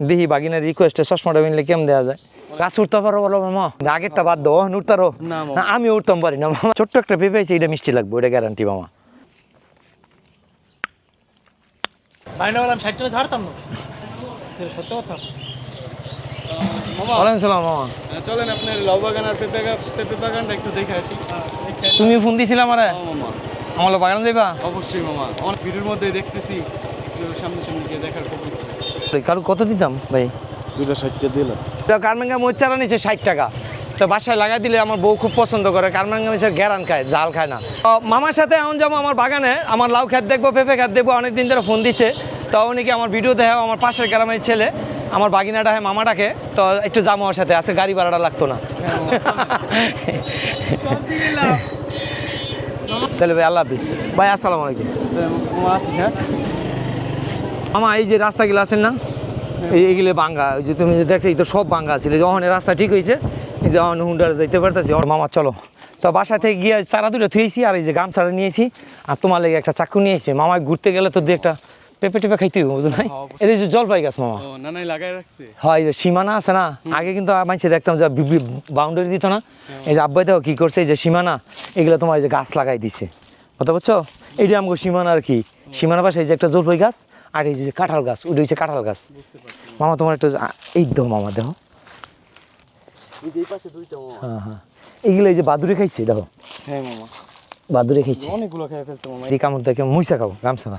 দেখি বাগিনার রিকোয়েস্টে চশমাটা মিললে কেমন দেওয়া যায়? গাছ উঠতে পারো বলো মামা। আগেরটা বাদ দাও উঠতারো। না, আমি উঠতাম পারি না মামা। ছোট্ট একটা পেঁপে আছে এটা মিষ্টি লাগবে এটা গ্যারান্টি মামা। তুমি ফোন দিছিলা আমারে? আমার বাগান যাইবা? অবশ্যই মামা। অনেক ভিডিওর মধ্যে দেখতেছি সামনে সামনে গিয়ে দেখার খুব ইচ্ছা। কারও কত দিতাম ভাই? দুটো ষাটটা দিলাম। কারমেঙ্গা মোচারা নিচ্ছে ষাট টাকা। তো বাসায় লাগাই দিলে আমার বউ খুব পছন্দ করে। কারমেঙ্গা মিশের গ্যারান খায় জাল খায় না। তো মামার সাথে এখন যাব আমার বাগানে। আমার লাউ খেত দেখব পেঁপে খেত দেখব অনেকদিন ধরে ফোন দিচ্ছে তো উনি কি আমার ভিডিও দেখে আমার পাশের গ্রামের ছেলে আমার বাগিনাটা হয় মামাটাকে। তো একটু যাব আমার সাথে আজকে গাড়ি ভাড়াটা লাগতো না। তাহলে ভাই আল্লাহ হাফিজ। ভাই আসসালামু আলাইকুম। মামা হ্যাঁ মামা এই যে রাস্তাগুলো আছেন না? এই এইগুলো বাঙ্গা যে তুমি যে দেখছ এই তো সব বাঙ্গা ছিল যখন রাস্তা ঠিক হয়েছে। এই যে অন হুন্ডার যাইতে পারতেছি। ওর মামা চলো। তো বাসা থেকে গিয়ে চারা দুটো থুয়েছি আর এই যে গামছাড়া নিয়েছি। আর তোমার লেগে একটা চাকু নিয়েছি মামা ঘুরতে গেলে তো দু একটা পেঁপে টেপে খাইতে হবে বুঝো নাই? এটা যে জলপাই গাছ মামা। হয় এই যে সীমানা আছে না? আগে কিন্তু মানুষে দেখতাম যে বাউন্ডারি দিত না। এই যে আব্বাই দেখো কী করছে এই যে সীমানা এগুলো তোমার এই যে গাছ লাগাই দিছে। কথা বুঝছ? এইটা আমাকে সীমানা আর কি সীমানা পাশে এই যে একটা জলপাই গাছ আর এই যে কাঁঠাল গাছ ওইটা হচ্ছে কাঁঠাল গাছ। মামা তোমার একটু এই দেখো মামা মামা। হ্যাঁ হ্যাঁ। এইগুলো এই যে বাদুরে খাইছে দেখো। হ্যাঁ মামা। বাদুরে খাইছে। অনেকগুলো খেয়ে ফেলছে মামা। এই কামড় দেখে মুইসা খাও গামছা না।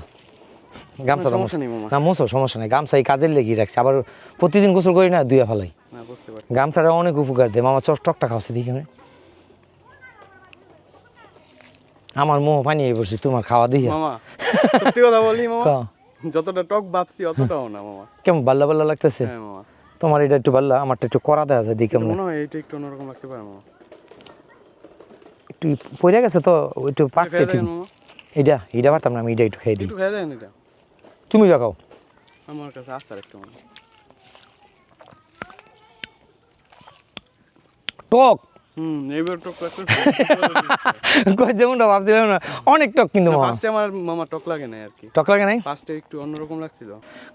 গামছা সমস্যা নেই না মোছো সমস্যা নেই। গামছা এই কাজের লেগে রাখছে। আবার প্রতিদিন গোসল করি না দুইয়া ফেলাই। গামছাটা অনেক উপকার দেয়। মামা চক টকটা খাওয়াছে দেখি আমি। আমার মোহ পানি হয়ে পড়ছে তোমার খাওয়া দিয়ে মামা সত্যি কথা বলি মামা। যতটা টক ভাবছি অতটাও না মামা। কেমন বাল্লা বাল্লা লাগতেছে? হ্যাঁ মামা। তোমার এটা একটু বাল্লা আমারটা একটু করা দেওয়া যায় দেখি মনে হয় একটু অন্যরকম লাগতে পারে মামা। একটু পড়ে গেছে তো একটু পাকছে ঠিক এটা এটা পারতাম না আমি এটা একটু খেয়ে দিই। একটু খেয়ে দেন এটা তুমি দেখাও। আমার কাছে একটু মামা। টক! হুম এইবার টক যেমনটা ভাবছিলাম না অনেক টক কিন্তু মামা। ফার্স্টে আমার মামা টক লাগে নাই আর কি। টক লাগে নাই? ফার্স্টে একটু অন্যরকম লাগছিল।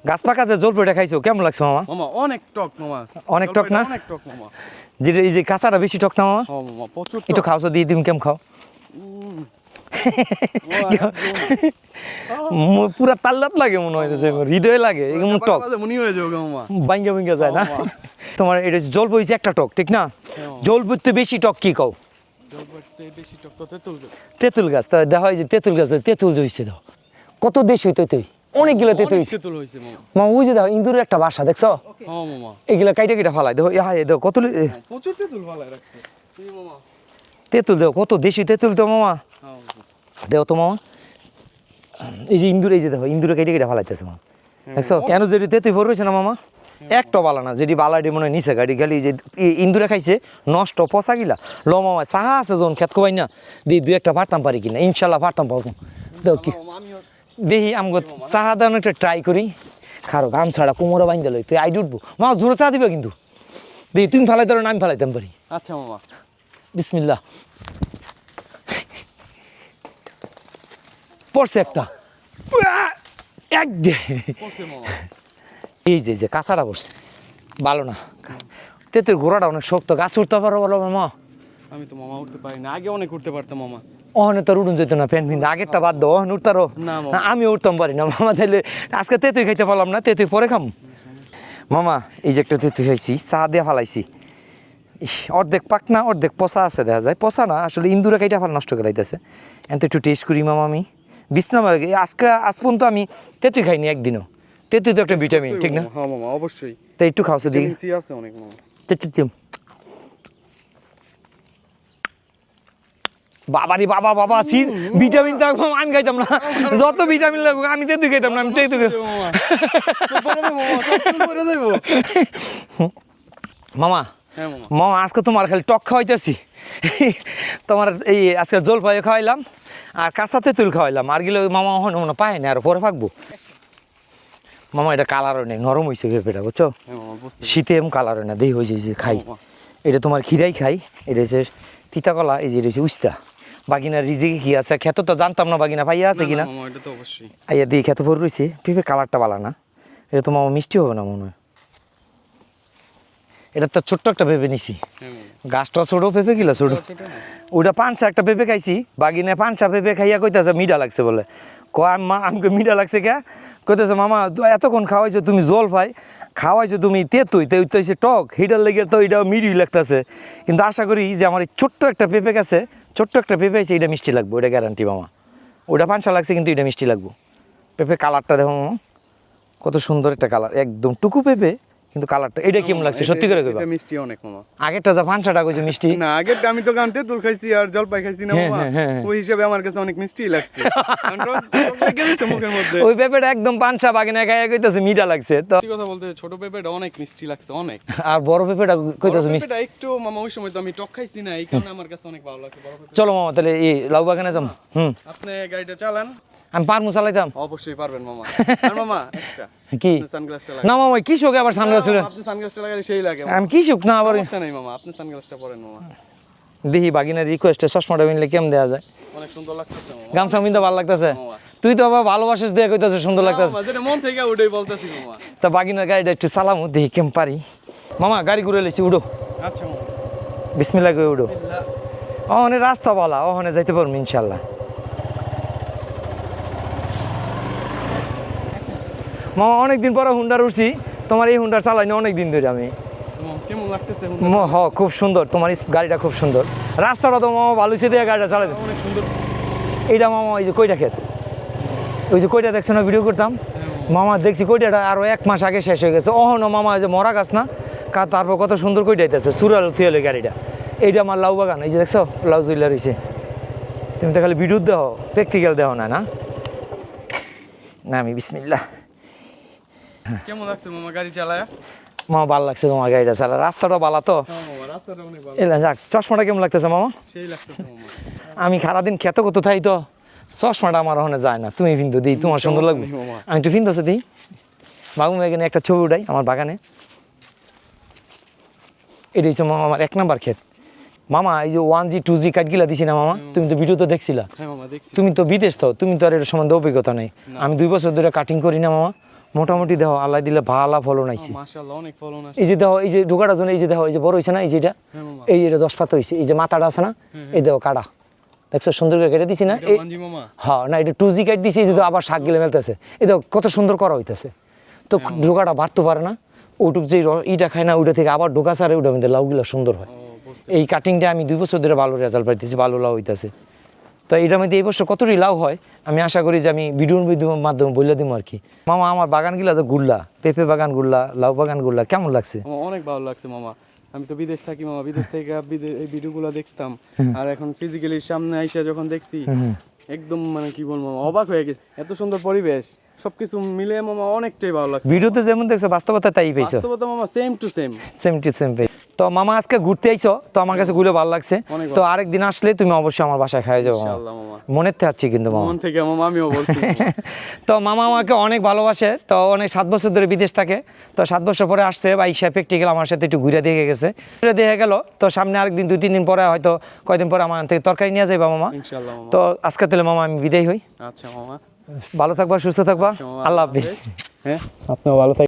গাছ পাকা যে জল পেটে খাইছো কেমন লাগছে মামা? মামা অনেক টক মামা। অনেক টক না? অনেক টক মামা। যেটা এই যে কাঁচাটা বেশি টক না মামা? মামা প্রচুর একটু দিয়ে দিম কেমন খাও? পুরা তাল্লাত লাগে মনে হয় হৃদয় লাগে এরকম টক। মনে হয়ে বাইঙ্গা বাইঙ্গা যায় না? তোমার এটা জল বইছে একটা টক ঠিক না? জল বইতে বেশি টক কি কও? পড়তে তেঁতুল গাছ। তেঁতুল তা দেখা হয় যে তেঁতুল গাছ তেঁতুল জইছে দাও কত দেশ হইতে তুই অনেকগুলো তেঁতুল হইছে। মামা মা। ওই যে দেখো ইন্দুরের একটা বাসা দেখছ? মামা এগুলা কাইটা কেটে ফালাই দেখো ইহা দেখো কত প্রচুর তেঁতুল ভালো রাখছে। তেঁতুল দেখো কত দেশি তেঁতুল তো মামা দেখো তো মামা। এই যে ইন্দুর এই যে দেখো ইন্দুরে কেটে কেটে ফালাইতেছে মা দেখছ? কেন তেঁতুল ভর রয়েছে না মামা? একটা বালা না যেটি বালাটি মনে নিচে গাড়ি খালি যে ইন্দুরে খাইছে নষ্ট পচা গিলা। ল মামা চাহা আছে যখন খেত কোবাই না। দিয়ে দুই একটা পারতাম পারি কিনা ইনশাল্লাহ পারতাম পারব দেখো কি। দেখি আমগো চাহা দেওয়ার একটা ট্রাই করি। খারো গাম ছাড়া কোমরে বাইন্দা লই তুই আইডি উঠবো। মা জোরে চা দিবা কিন্তু। দেখি তুমি ফালাই ধরো না আমি ফালাইতাম পারি। আচ্ছা মামা। বিসমিল্লাহ। পড়ছে একটা! এক এই যে যে কাঁচাটা পড়ছে। ভালো না। তেতের ঘোড়াটা অনেক শক্ত। গাছ উঠতে পারো বলো মামা। আমি তো মামা উঠতে পারি না। আগে অনেক উঠতে পারতাম মামা। ওখানে তো উঠুন যেত না প্যান্ট ফিন্দ আগেরটা বাদ দাও ওখানে উঠতারো না। আমি উঠতাম পারি না। মামা তাহলে আজকে তেতুই খাইতে পারলাম না। তেতুই পরে খাম। মামা এই যে একটা তেতুই খাইছি চা দিয়ে ফালাইছি। অর্ধেক পাক না অর্ধেক পচা আছে দেখা যায়। পচা না আসলে ইন্দুরা কাইটা ফাল নষ্ট করাইতেছে। এত একটু টেস্ট করি মামা আমি। বিশ্রাম আজকে আজ পর্যন্ত আমি তেতুই খাইনি একদিনও। তেতুই তো একটা ভিটামিন ঠিক না? হ্যাঁ মামা অবশ্যই। তাই একটু খাওয়াছে দিই সি আছে অনেক মামা। বাবারি বাবা বাবা আছি ভিটামিন তো একদম আমি খাইতাম না। যত ভিটামিন লাগুক আমি তেতুই খাইতাম না আমি তেতুই মামা মামা হ্যাঁ মামা। আজকে তোমার খালি টক খাওয়াইতেছি। তোমার এই আজকে জল পায়ে খাওয়াইলাম আর কাঁচাতে তুল খাওয়াইলাম। আর গেলে মামা হন মনে পায় না আর পরে পাকবো। মামা এটা কালারও নেই নরম হয়েছে পেঁপেটা বুঝছ? হ্যাঁ শীতে এম কালার হয় না দেই হয়েছে যে খাই। এটা তোমার খিরাই খাই এটা হচ্ছে তিতাকলা এই যে এটা হচ্ছে উস্তা। বাগিনা রিজিকে কি আছে? খেত তো জানতাম না বাগিনা পাইয়া আছে কিনা। এটা তো অবশ্যই। আইয়া দিয়ে খেতে ভর রয়েছে পেঁপের কালারটা ভালো না। এটা তো মামা মিষ্টি হবে না মনে হয়। এটা তো ছোট্ট একটা পেঁপে নিছি। হ্যাঁ। গাছটা ছোট পেঁপে কিলো ছোট। ওটা পাঁচশো একটা পেঁপে খাইছি বাগিনে পাঁচশা পেঁপে খাইয়া কইতেছে মিঠা লাগছে বলে। ক আমি মা আমাকে মিঠা লাগছে কে? কইতেছে মামা এতক্ষণ খাওয়াইছো তুমি জল পাই খাওয়াইছো তুমি তেতুই তেই তো টক হিটার লেগে তো এটা মিঠি লাগতেছে। কিন্তু আশা করি যে আমার এই ছোট্ট একটা পেঁপে গেছে ছোট্ট একটা পেঁপে আছে এটা মিষ্টি লাগবে ওটা গ্যারান্টি মামা। ওটা পাঁচশা লাগছে কিন্তু এটা মিষ্টি লাগবে। পেঁপে কালারটা দেখো মামা কত সুন্দর একটা কালার একদম টুকু পেঁপে কিন্তু কালারটা এটা কেমন লাগছে? সত্যি করে কইবা? মিষ্টি অনেক মামা। আগেরটা যা পাঁচশাটা কইছে মিষ্টি। না আগের আমি তো গান তেঁতুল খাইছি আর জলপাই খাইছি না হ্যাঁ, মামা। হ্যাঁ, হ্যাঁ। ওই হিসাবে আমার কাছে অনেক মিষ্টি লাগছে। মুখের মধ্যে। ওই পেঁপেটা একদম পাঁচশা বাগিনা খাইয়া কইতেছে মিঠা লাগছে। তো সত্যি কথা বলতে ছোট পেঁপেটা অনেক মিষ্টি লাগছে অনেক। আর বড় পেঁপেটা কইতেছে মিষ্টি পেঁপেটা একটু মামা ওই সময় তো আমি টক খাইছি না এই কারণে আমার কাছে অনেক ভালো লাগছে বড় চলো মামা তাহলে এই লাউ বাগানে যাম। হুম। আপনি গাড়িটা চালান। আমি পারমু চালাইতাম। অবশ্যই পারবেন মামা। মামা একটা। কি? সানগ্লাসটা না মামা কি শোকে আবার সানগ্লাস আপনি সানগ্লাসটা লাগালে সেই লাগে আমি কি শোক না আবার নেই মামা। আপনি সানগ্লাসটা পরেন মামা। দেখি বাগিনার রিকোয়েস্টে চশমাটা কেমন দেওয়া যায়? অনেক সুন্দর লাগতেছে মামা। গামছা মিনতে ভালো লাগতেছে? তুই তো আবার ভালোবাসিস দিয়ে কইতেছে সুন্দর লাগতেছে মামা, যেটা মন থেকে ওটাই বলতেছি মামা। তা বাগিনার গাড়িটা একটু চালামু দেখি কেম পারি। মামা গাড়ি ঘুরে লেছি উডো। আচ্ছা মামা। বিসমিল্লা করে উডো। অহনে রাস্তা বলা অহনে যাইতে পারব ইনশাল্লাহ। মামা অনেকদিন পরে হুন্ডার উঠছি। তোমার এই হুন্ডার চালাইনি অনেক দিন ধরে আমি। কেমন লাগতেছে হ খুব সুন্দর। তোমার এই গাড়িটা খুব সুন্দর। রাস্তাটা তো মামা বালুচি দিয়ে গাড়িটা চালাই অনেক সুন্দর। এইটা মামা ওই যে কইটা খেত ওই যে কইটা দেখছ না ভিডিও করতাম? মামা। দেখছি কইটাটা আরও এক মাস আগে শেষ হয়ে গেছে। অহনো মামা ওই যে মরা গাছ না? কা তারপর কত সুন্দর কইটা আইতেছে। সুরাল থিয়ালে গাড়িটা। এইটা আমার লাউ বাগান এই যে দেখছ? লাউ জুইলা রয়েছে তুমি তো খালি ভিডিও দেহ প্র্যাকটিক্যাল দেহ না না? না আমি বিসমিল্লা কেমন লাগছে মামা গাড়ি চালায়? মামা ভালো লাগছে তোমার গাড়িটা চালা রাস্তাটা ভালো তো। হ্যাঁ যাক চশমাটা কেমন লাগতেছে মামা? আমি সারাদিন খেতে কত থাই তো চশমাটা আমার ওখানে যায় না। তুমি কিন্তু দিই তোমার সুন্দর লাগবে। আমি একটু ফিনতেছে দিই বাবু এখানে একটা ছবি উঠাই আমার বাগানে। এটা হচ্ছে মামা আমার এক নাম্বার ক্ষেত। মামা এই যে ওয়ান জি টু জি কাঠগুলা দিছি না মামা? তুমি তো ভিডিও তো দেখছিলা। হ্যাঁ তুমি তো বিদেশ তো তুমি তো আর এর সম্বন্ধে অভিজ্ঞতা নেই। আমি দুই বছর ধরে কাটিং করি না মামা। মোটামুটি দেখো আল্লাহ দিলে ভালো ফলন আইছে। এই যে দেখো এই যে ঢোকাটার জন্য এই যে দেখো এই যে বড় হয়েছে না এই যে এটা? হ্যাঁ এই এটা দশ পাতা হয়েছে এই যে মাথাটা আছে না এই দেখো কাটা। দেখছ সুন্দর করে কেটে দিছি না? এই হ্যাঁ না এটা টু জি কাট দিছি যে আবার শাক গেলে মেলতেছে এই দেখো কত সুন্দর করা হইতেছে। তো ঢোকাটা বাড়তে পারে না। ওটুক যে ইটা খায় না ওটা থেকে আবার ঢোকা সারে ওটা মধ্যে লাউগুলো সুন্দর হয়। এই কাটিংটা আমি দুই বছর ধরে ভালো রেজাল্ট পাইতেছি ভালো লাউ হইতেছে। তো এটার মধ্যে এই বছর কতটি লাউ হয়? আমি আশা করি যে আমি ভিডিওর মাধ্যমে- মাধ্যমে বলে দিব আর কি মামা আমার বাগানগুলা যে গুল্লা পেঁপে বাগান গুল্লা লাউ বাগান গুল্লা কেমন লাগছে? অনেক ভালো লাগছে মামা। আমি তো বিদেশ থাকি মামা বিদেশ থেকে এই ভিডিওগুলো দেখতাম। আর এখন ফিজিক্যালি সামনে আইসা যখন দেখছি একদম মানে কি বলব অবাক হয়ে গেছে। এত সুন্দর পরিবেশ সবকিছু মিলে মামা অনেকটাই ভালো লাগছে। ভিডিওতে যেমন দেখছ বাস্তবতা তাই পাইছো। বাস্তবতা মামা same to same same to same page তো মামা আজকে ঘুরতে আইছো তো আমার কাছে ঘুরে ভালো লাগছে। তো আরেকদিন আসলে তুমি অবশ্যই আমার বাসায় খাই যাব মামা। ইনশাআল্লাহ মামা। মনের থাকছি কিন্তু মামা। মন থেকে মামা আমিও বলছি। তো মামা আমাকে অনেক ভালোবাসে তো অনেক সাত বছর ধরে বিদেশ থাকে। তো সাত বছর পরে আসছে বা ইসা প্র্যাকটিক্যাল আমার সাথে একটু ঘুরে দেখে গেছে। ঘুরে দেখে গেল তো সামনে আরেকদিন দুই তিন দিন পরে হয়তো কয়দিন পরে আমার থেকে তরকারি নিয়ে যাবে মামা। ইনশাআল্লাহ তো আজকে তাহলে মামা আমি বিদায় হই। আচ্ছা মামা। ভালো থাকবা সুস্থ থাকবা। আল্লাহ হাফিজ। হ্যাঁ? আপনিও ভালো থাকবেন